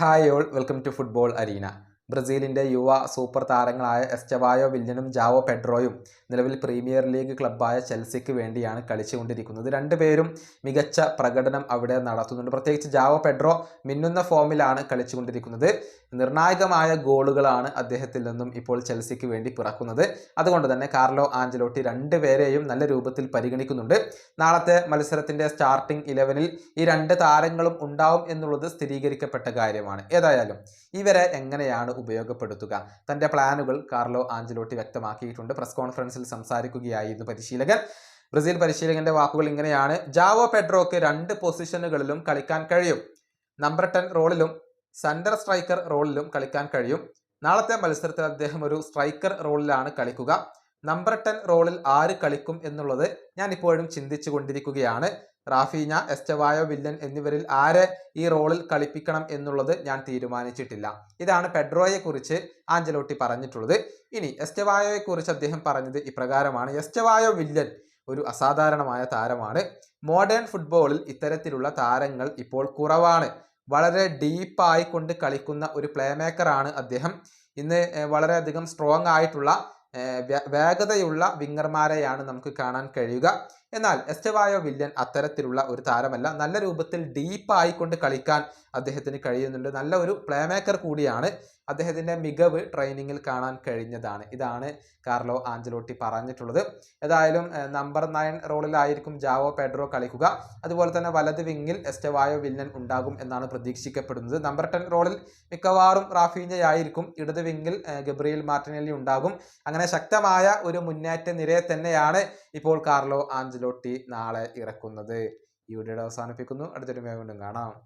Hi all welcome to football arena ബ്രസീലിന്റെ യുവ super താരങ്ങളായ എസ്റ്റവായോ വില്യനും ജാവോ പെഡ്രോയും നിലവിൽ പ്രീമിയർ ലീഗ് ക്ലബ്ബായ ചെൽസിക്ക് വേണ്ടിയാണ് കളിച്ചുകൊണ്ടിരിക്കുന്നത്. രണ്ടുപേരും മികച്ച പ്രകടനം അവിടെ നടത്തുന്നുണ്ട്. പ്രത്യേകിച്ച് ജാവോ പെഡ്രോ മിന്നുന്ന ഫോമിലാണ് കളിച്ചുകൊണ്ടിരിക്കുന്നത്. നിർണായകമായ ഗോളുകളാണ് അദ്ദേഹത്തിൽ നിന്നും ഇപ്പോൾ ചെൽസിക്ക് വേണ്ടി പിറക്കുന്നത്. അതുകൊണ്ട് തന്നെ കാർലോ ആഞ്ചലോട്ടി രണ്ടുപേരെയും നല്ല രൂപത്തിൽ പരിഗണിക്കുന്നുണ്ട്. നാളത്തെ മത്സരത്തിന്റെ സ്റ്റാർട്ടിംഗ് ഇലവനിൽ ഈ രണ്ട് താരങ്ങളും ഉണ്ടാവും എന്നുള്ളത് സ്ഥിരീകരിക്കപ്പെട്ട കാര്യമാണ്. ഏതായാലും ഇവരെ എങ്ങനെയാണ് ഉപയോഗപ്പെടുത്തുക. തന്റെ പ്ലാനുകൾ കാർലോ ആഞ്ചലോട്ടി വ്യക്തമാക്കിയിട്ടുണ്ട്. പ്രസ് കോൺഫറൻസിൽ സംസാരിക്കുകയായിരുന്നു പരിശീലകൻ. ബ്രസീൽ പരിശീലകന്റെ വാക്കുകൾ ഇങ്ങനെയാണ്. ജാവോ പെഡ്രോക്ക് രണ്ട് പൊസിഷനുകളിലും കളിക്കാൻ കഴിയും. നമ്പർ ടെൻ റോളിലും സെന്റർ സ്ട്രൈക്കർ റോളിലും കളിക്കാൻ കഴിയും. നാളത്തെ മത്സരത്തിൽ അദ്ദേഹം ഒരു സ്ട്രൈക്കർ റോളിലാണ് കളിക്കുക. നമ്പർ ടെൻ റോളിൽ ആര് കളിക്കും എന്നുള്ളത് ഞാൻ ഇപ്പോഴും ചിന്തിച്ചു കൊണ്ടിരിക്കുകയാണ് റാഫീന എസ്റ്റവായോ വില്ലൻ എന്നിവരിൽ ആരെ ഈ റോളിൽ കളിപ്പിക്കണം എന്നുള്ളത് ഞാൻ തീരുമാനിച്ചിട്ടില്ല. ഇതാണ് പെഡ്രോയെ കുറിച്ച് ആഞ്ചലോട്ടി പറഞ്ഞിട്ടുള്ളത്. ഇനി എസ്റ്റവായോയെ കുറിച്ച് അദ്ദേഹം പറഞ്ഞത് ഇപ്രകാരമാണ്. എസ്റ്റവായോ വില്ലൻ ഒരു അസാധാരണമായ താരമാണ്. മോഡേൺ ഫുട്ബോളിൽ ഇത്തരത്തിലുള്ള താരങ്ങൾ ഇപ്പോൾ കുറവാണ്. വളരെ ഡീപ്പായി കൊണ്ട് കളിക്കുന്ന ഒരു പ്ലേ മേക്കറാണ് അദ്ദേഹം. ഇന്ന് വളരെയധികം സ്ട്രോങ് ആയിട്ടുള്ള വേഗതയുള്ള വിങ്ങർമാരെയാണ് നമുക്ക് കാണാൻ കഴിയുക. എന്നാൽ എസ്റ്റവായോ വില്യൻ അത്തരത്തിലുള്ള ഒരു താരമല്ല. നല്ല രൂപത്തിൽ ഡീപ്പായിക്കൊണ്ട് കളിക്കാൻ അദ്ദേഹത്തിന് കഴിയുന്നുണ്ട്. നല്ല ഒരു പ്ലേ മേക്കർ കൂടിയാണ് അദ്ദേഹത്തിന്റെ മികവ് ട്രെയിനിങ്ങിൽ കാണാൻ കഴിഞ്ഞതാണ്. ഇതാണ് കാർലോ ആഞ്ചലോട്ടി പറഞ്ഞിട്ടുള്ളത്. ഏതായാലും നമ്പർ നയൻ റോളിലായിരിക്കും ജാവോ പെഡ്രോ കളിക്കുക. അതുപോലെ തന്നെ വലത് വിങ്ങിൽ എസ്റ്റവായോ വില്ലൻ ഉണ്ടാകും എന്നാണ് പ്രതീക്ഷിക്കപ്പെടുന്നത്. നമ്പർ ടെൻ റോളിൽ മിക്കവാറും റാഫീഞ്ഞയായിരിക്കും. ഇടത് വിങ്ങിൽ ഗബ്രിയൽ മാർട്ടിനെല്ലി ഉണ്ടാകും. അങ്ങനെ ശക്തമായ ഒരു മുന്നേറ്റ നിരയെ തന്നെയാണ് ഇപ്പോൾ കാർലോ ആഞ്ചലോട്ടി നാളെ ഇറക്കുന്നത്. ഈ വീഡിയോ അവസാനിപ്പിക്കുന്നു. അടുത്തൊരു വീണ്ടും കാണാം.